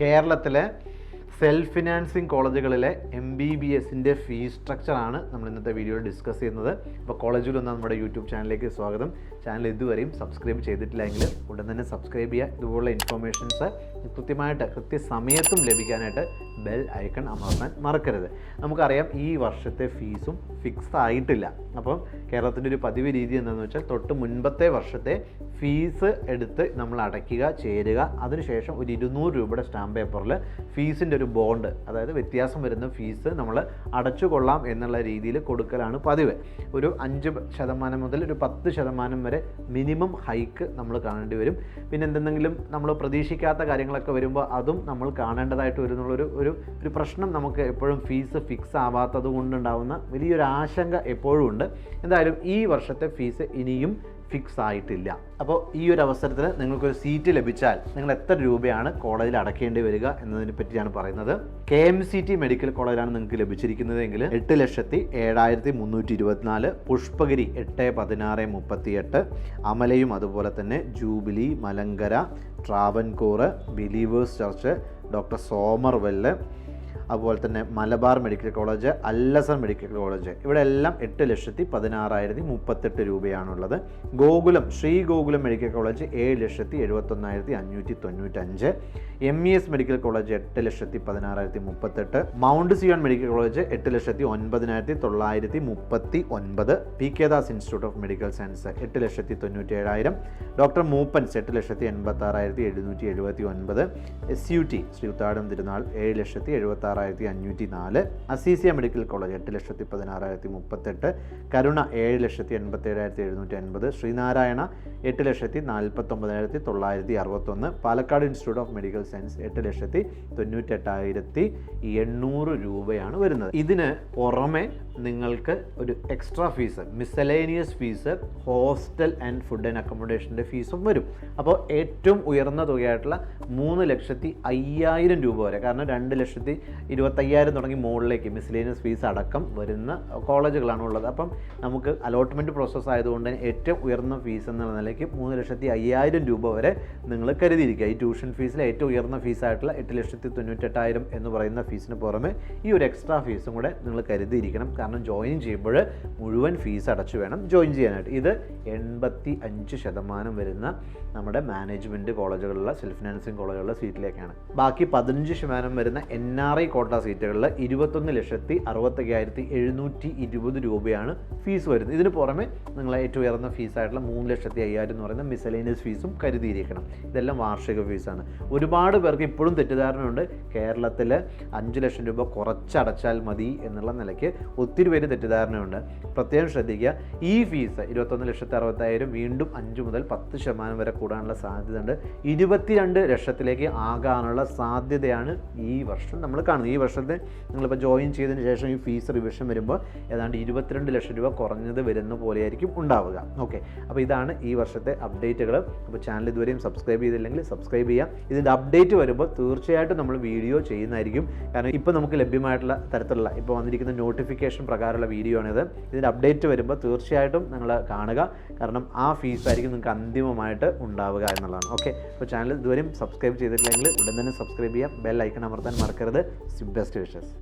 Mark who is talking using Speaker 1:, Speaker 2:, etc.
Speaker 1: കേരളത്തിലെ self financing കോളേജുകളിലെ M B B എസിന്റെ ഫീ സ്ട്രക്ചറാണ് നമ്മൾ ഇന്നത്തെ വീഡിയോയിൽ ഡിസ്കസ് ചെയ്യുന്നത്. അപ്പോൾ കോളേജിലൊന്ന് നമ്മുടെ യൂട്യൂബ് ചാനലിലേക്ക് സ്വാഗതം. ചാനൽ ഇതുവരെയും സബ്സ്ക്രൈബ് ചെയ്തിട്ടില്ലെങ്കിൽ ഉടൻ തന്നെ സബ്സ്ക്രൈബ് ചെയ്യുക. ഇതുപോലുള്ള ഇൻഫർമേഷൻസ് കൃത്യമായിട്ട് കൃത്യസമയത്തും ലഭിക്കാനായിട്ട് ബെൽ ഐക്കൺ അമർത്താൻ മറക്കരുത്. നമുക്കറിയാം ഈ വർഷത്തെ ഫീസും ഫിക്സ് ആയിട്ടില്ല. അപ്പം കേരളത്തിന്റെ ഒരു പതിവ് രീതി എന്താണെന്ന് വെച്ചാൽ തൊട്ട് മുൻപത്തെ വർഷത്തെ ഫീസ് എടുത്ത് നമ്മൾ അടയ്ക്കുക ചേരുക. അതിനുശേഷം ഒരു ഇരുന്നൂറ് രൂപയുടെ സ്റ്റാമ്പ് പേപ്പറിൽ ഫീസിന്റെ ഒരു ബോണ്ട് അതായത് വ്യത്യാസം വരുന്ന ഫീസ് നമ്മൾ അടച്ചു കൊള്ളാം എന്നുള്ള രീതിയിൽ കൊടുക്കലാണ് പതിവ്. ഒരു അഞ്ച് ശതമാനം മുതൽ ഒരു പത്ത് ശതമാനം വരെ മിനിമം ഹൈക്ക് നമ്മൾ കാണേണ്ടി വരും. പിന്നെ എന്തെങ്കിലും നമ്മൾ പ്രതീക്ഷിക്കാത്ത കാര്യങ്ങളൊക്കെ വരുമ്പോൾ അതും നമ്മൾ കാണേണ്ടതായിട്ട് വരുന്നുള്ളൊരു ഒരു ഒരു പ്രശ്നം നമുക്ക് എപ്പോഴും ഫീസ് ഫിക്സ് ആവാത്തത് കൊണ്ടുണ്ടാവുന്ന വലിയൊരു ആശങ്ക എപ്പോഴും ഉണ്ട്. എന്തായാലും ഈ വർഷത്തെ ഫീസ് ഇനിയും ഫിക്സ് ആയിട്ടില്ല അപ്പോൾ ഈ ഒരു അവസരത്തിൽ നിങ്ങൾക്കൊരു സീറ്റ് ലഭിച്ചാൽ നിങ്ങൾ എത്ര രൂപയാണ് കോളേജിൽ അടയ്ക്കേണ്ടി വരിക എന്നതിനെ പറ്റിയാണ് പറയുന്നത്. K M C T medical കോളേജിലാണ് നിങ്ങൾക്ക് ലഭിച്ചിരിക്കുന്നതെങ്കിൽ എട്ട് ലക്ഷത്തി ഏഴായിരത്തി മുന്നൂറ്റി ഇരുപത്തിനാല് പുഷ്പഗിരി എട്ട് പതിനാറ് മുപ്പത്തിയെട്ട് അമലയും അതുപോലെ തന്നെ jubilee Malankara Travancore believers church doctor Somervell അതുപോലെ തന്നെ Malabar medical college Al Azhar medical college. ഇവിടെ എല്ലാം എട്ട് ലക്ഷത്തി പതിനാറായിരത്തി മുപ്പത്തെട്ട് രൂപയാണുള്ളത്. ഗോകുലം ശ്രീ ഗോകുലം മെഡിക്കൽ കോളേജ് ഏഴ് ലക്ഷത്തി എഴുപത്തൊന്നായിരത്തി അഞ്ഞൂറ്റി തൊണ്ണൂറ്റഞ്ച്. M E S medical college എട്ട് ലക്ഷത്തി പതിനാറായിരത്തി മുപ്പത്തെട്ട്. മൗണ്ട് സിയോൺ മെഡിക്കൽ കോളേജ് എട്ട് ലക്ഷത്തി ഒൻപതിനായിരത്തി തൊള്ളായിരത്തി മുപ്പത്തി ഒൻപത്. P K Das institute of medical science എട്ട് ലക്ഷത്തി തൊണ്ണൂറ്റി ഏഴായിരം ഡോക്ടർ മൂപ്പൻസ് എട്ട് ലക്ഷത്തി എൺപത്തി ആറായിരത്തി എഴുന്നൂറ്റി എഴുപത്തി ഒൻപത്. S U T Sree Uthradom Thirunal ഏഴ് ലക്ഷത്തി എഴുപത്തി ആറായിരത്തി അഞ്ഞൂറ്റി നാല് അസീസിയ മെഡിക്കൽ കോളേജ് എട്ട് ലക്ഷത്തി പതിനാറായിരത്തി മുപ്പത്തെട്ട് കരുണ ഏഴ് ലക്ഷത്തി എൺപത്തി ഏഴായിരത്തി എഴുന്നൂറ്റി അൻപത് ശ്രീനാരായണ എട്ട് ലക്ഷത്തി നാൽപ്പത്തൊമ്പതിനായിരത്തി തൊള്ളായിരത്തി അറുപത്തൊന്ന് Palakkad institute of medical science എട്ട് ലക്ഷത്തി തൊണ്ണൂറ്റെട്ടായിരത്തി എണ്ണൂറ് രൂപയാണ് വരുന്നത്. ഇതിന് പുറമെ നിങ്ങൾക്ക് ഒരു extra fees miscellaneous fees hostel and food and അക്കോമഡേഷന്റെ ഫീസും വരും. അപ്പോൾ ഏറ്റവും ഉയർന്ന തുകയായിട്ടുള്ള മൂന്ന് ലക്ഷത്തി അയ്യായിരം രൂപ വരെ കാരണം രണ്ട് ലക്ഷത്തി ഇരുപത്തയ്യായിരം തുടങ്ങി മുകളിലേക്ക് മിസലേനിയസ് ഫീസ് അടക്കം വരുന്ന കോളേജുകളാണ് ഉള്ളത്. അപ്പം നമുക്ക് അലോട്ട്മെന്റ് പ്രോസസ്സ് ആയതുകൊണ്ട് തന്നെ ഏറ്റവും ഉയർന്ന ഫീസ് എന്നുള്ള നിലയ്ക്ക് മൂന്ന് ലക്ഷത്തി അയ്യായിരം രൂപ വരെ നിങ്ങൾ കരുതിയിരിക്കുക. ഈ ട്യൂഷൻ ഫീസിലെ ഏറ്റവും ഉയർന്ന ഫീസായിട്ടുള്ള എട്ട് ലക്ഷത്തി തൊണ്ണൂറ്റെട്ടായിരം എന്ന് പറയുന്ന ഫീസിന് പുറമെ ഈ ഒരു എക്സ്ട്രാ ഫീസും കൂടെ നിങ്ങൾ കരുതിയിരിക്കണം. കാരണം ജോയിൻ ചെയ്യുമ്പോൾ മുഴുവൻ ഫീസ് അടച്ചു വേണം ജോയിൻ ചെയ്യാനായിട്ട്. ഇത് എൺപത്തി അഞ്ച് ശതമാനം വരുന്ന നമ്മുടെ മാനേജ്മെന്റ് കോളേജുകളിലെ സെൽഫ് ഫിനാൻസിങ് കോളേജുകളിലെ സീറ്റിലേക്കാണ് ബാക്കി പതിനഞ്ച് ശതമാനം വരുന്ന എൻ ആർ ഐ കോട്ട സീറ്റുകളിൽ ഇരുപത്തൊന്ന് ലക്ഷത്തി അറുപത്തയ്യായിരത്തി എഴുന്നൂറ്റി ഇരുപത് രൂപയാണ് ഫീസ് വരുന്നത്. ഇതിന് പുറമെ നിങ്ങൾ ഏറ്റവും ഉയർന്ന ഫീസായിട്ടുള്ള മൂന്ന് ലക്ഷത്തി അയ്യായിരം എന്ന് പറയുന്ന മിസലേനിയസ് ഫീസും കരുതിയിരിക്കണം. ഇതെല്ലാം വാർഷിക ഫീസാണ് ഒരുപാട് പേർക്ക് ഇപ്പോഴും തെറ്റിദ്ധാരണയുണ്ട്. കേരളത്തിൽ അഞ്ച് ലക്ഷം രൂപ കുറച്ചടച്ചാൽ മതി എന്നുള്ള നിലയ്ക്ക് ഒത്തിരി പേര് തെറ്റിദ്ധാരണയുണ്ട്. പ്രത്യേകം ശ്രദ്ധിക്കുക. ഈ ഫീസ് ഇരുപത്തൊന്ന് ലക്ഷത്തി അറുപത്തായിരം വീണ്ടും അഞ്ച് മുതൽ പത്ത് ശതമാനം വരെ കൂടാനുള്ള സാധ്യതയുണ്ട്. ഇരുപത്തിരണ്ട് ലക്ഷത്തിലേക്ക് ആകാനുള്ള സാധ്യതയാണ് ഈ വർഷം നമ്മൾ കാണുന്നത്. ഈ വർഷത്തെ നിങ്ങളിപ്പോൾ ജോയിൻ ചെയ്തതിന് ശേഷം ഈ ഫീസ് റിവിഷൻ വരുമ്പോൾ ഏതാണ്ട് ഇരുപത്തിരണ്ട് ലക്ഷം രൂപ കുറഞ്ഞത് വരുന്ന പോലെയായിരിക്കും ഉണ്ടാവുക. ഓക്കെ അപ്പോൾ ഇതാണ് ഈ വർഷത്തെ അപ്ഡേറ്റുകൾ അപ്പോൾ ചാനൽ ഇതുവരെയും സബ്സ്ക്രൈബ് ചെയ്തില്ലെങ്കിൽ സബ്സ്ക്രൈബ് ചെയ്യാം ഇതിന്റെ അപ്ഡേറ്റ് വരുമ്പോൾ തീർച്ചയായിട്ടും നമ്മൾ വീഡിയോ ചെയ്യുന്നതായിരിക്കും. കാരണം ഇപ്പോൾ നമുക്ക് ലഭ്യമായിട്ടുള്ള തരത്തിലുള്ള ഇപ്പോൾ വന്നിരിക്കുന്ന നോട്ടിഫിക്കേഷൻ പ്രകാരമുള്ള വീഡിയോ ആണിത്. ഇതിന്റെ അപ്ഡേറ്റ് വരുമ്പോൾ തീർച്ചയായിട്ടും നിങ്ങൾ കാണുക. കാരണം ആ ഫീസായിരിക്കും നിങ്ങൾക്ക് അന്തിമമായിട്ട് ഉണ്ടാവുക എന്നുള്ളതാണ്. ഓക്കെ അപ്പോൾ ചാനൽ ഇതുവരെയും സബ്സ്ക്രൈബ് ചെയ്തിട്ടില്ലെങ്കിൽ ഉടൻ തന്നെ സബ്സ്ക്രൈബ് ചെയ്യാം. ബെൽ ഐക്കൺ അമർത്താൻ മറക്കരുത്. Best wishes